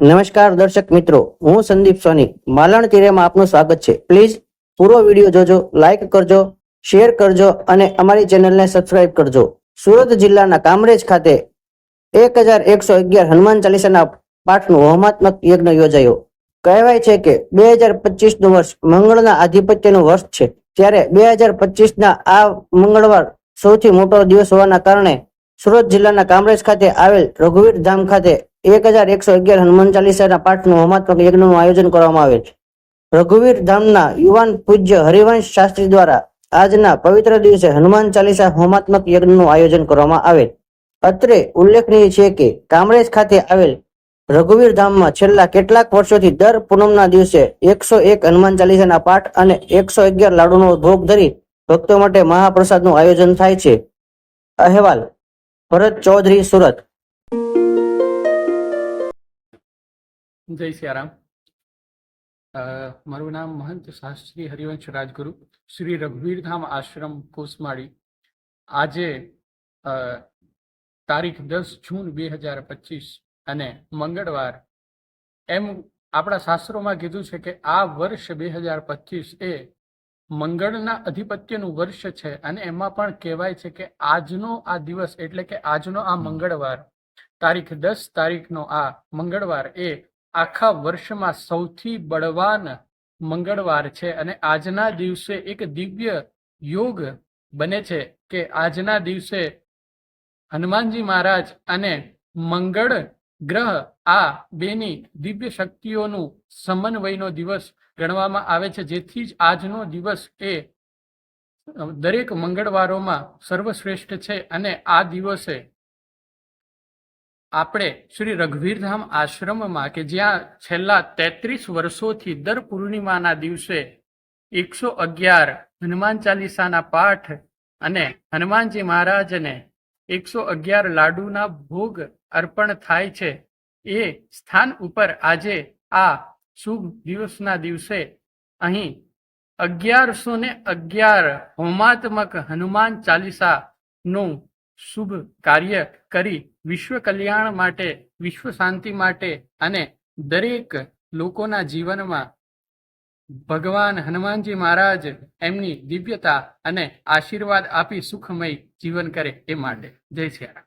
નમસ્કાર દર્શક મિત્રો, હું સંદીપ સોની. માલણ તિરેમાં આપનું સ્વાગત છે. પ્લીઝ પૂરો વીડિયો જોજો લાઇક કરજો શેર કરજો અને અમારી ચેનલને સબસ્ક્રાઇબ કરજો. સુરત જિલ્લાના કામરેજ ખાતે એક હજાર એકસો અગિયાર હનુમાન ચાલીસાના પાઠનું હોમાત્મક યજ્ઞ યોજાયો. કહેવાય છે કે બે હજાર પચીસનું વર્ષ મંગળના આધિપત્યનું વર્ષ છે. ત્યારે બે હજાર પચીસના આ મંગળવાર સૌથી મોટો દિવસ હોવાના કારણે સુરત જિલ્લાના કામરેજ ખાતે આવેલ રઘુવીર ધામ ખાતે એક હજાર એકસો અગિયાર હનુમાન ચાલીસાના પાઠનું હોમાત્મક યજ્ઞનું આયોજન કરવામાં આવેલ રઘુવીર ધામના યુવાન પૂજ્ય હરિવંશ શાસ્ત્રી દ્વારા આજના પવિત્ર દિવસે હનુમાન ચાલીસા હોમાત્મક યજ્ઞનું આયોજન કરવામાં આવેલ. અત્રે ઉલ્લેખનીય છે કે કામરેજ ખાતે આવેલ રઘુવીર ધામમાં છેલ્લા કેટલાક વર્ષોથી દર પૂનમના દિવસે એકસો એક હનુમાન ચાલીસાના પાઠ અને એકસો અગિયાર લાડુનો ભોગ ધરી ભક્તો માટે મહાપ્રસાદનું આયોજન થાય છે. અહેવાલ ભરત ચૌધરી સુરત. જય સિયારામ. મારું નામ મહંત શાસ્ત્રી હરિવંશ રાજગુરુ. શ્રી રઘુવીરધામ આશ્રમ, કોસમાળી. આજે તારીખ દસ જૂન બે હજાર પચીસ અને મંગળવાર. એમ આપણા શાસ્ત્રોમાં કીધું છે કે આ વર્ષ બે હજાર પચીસ એ મંગળના અધિપત્યનું વર્ષ છે અને એમાં પણ કહેવાય છે કે આજનો આ દિવસ એટલે કે આજનો આ મંગળવાર, તારીખ દસ તારીખનો આ મંગળવાર એ આખા વર્ષમાં સૌથી બળવાન મંગળવાર છે અને આજના દિવસે એક દિવ્ય યોગ બને છે કે આજના દિવસે હનુમાનજી મહારાજ અને મંગળ ગ્રહ આ બેની દિવ્ય શક્તિઓનું સમન્વયનો દિવસ ગણવામાં આવે છે. જેથી જ આજનો દિવસ એ દરેક મંગળવારોમાં સર્વશ્રેષ્ઠ છે અને આ દિવસે આપણે શ્રી રઘુવીરધામ આશ્રમમાં કે જ્યાં છેલ્લા તેત્રીસ વર્ષોથી દર પૂર્ણિમાના દિવસે એકસો અગિયાર હનુમાન ચાલીસાના પાઠ અને હનુમાનજી મહારાજને એકસો અગિયાર લાડુના ભોગ અર્પણ થાય છે. એ સ્થાન ઉપર આજે આ શુભ દિવસના દિવસે અહીં અગિયારસો ને અગિયાર હોમાત્મક હનુમાન ચાલીસાનું શુભ કાર્ય કરી વિશ્વ કલ્યાણ માટે, વિશ્વ શાંતિ માટે અને દરેક લોકોના જીવનમાં ભગવાન હનુમાનજી મહારાજ એમની દિવ્યતા અને આશીર્વાદ આપી સુખમય જીવન કરે એ માટે. જય શ્રી રામ.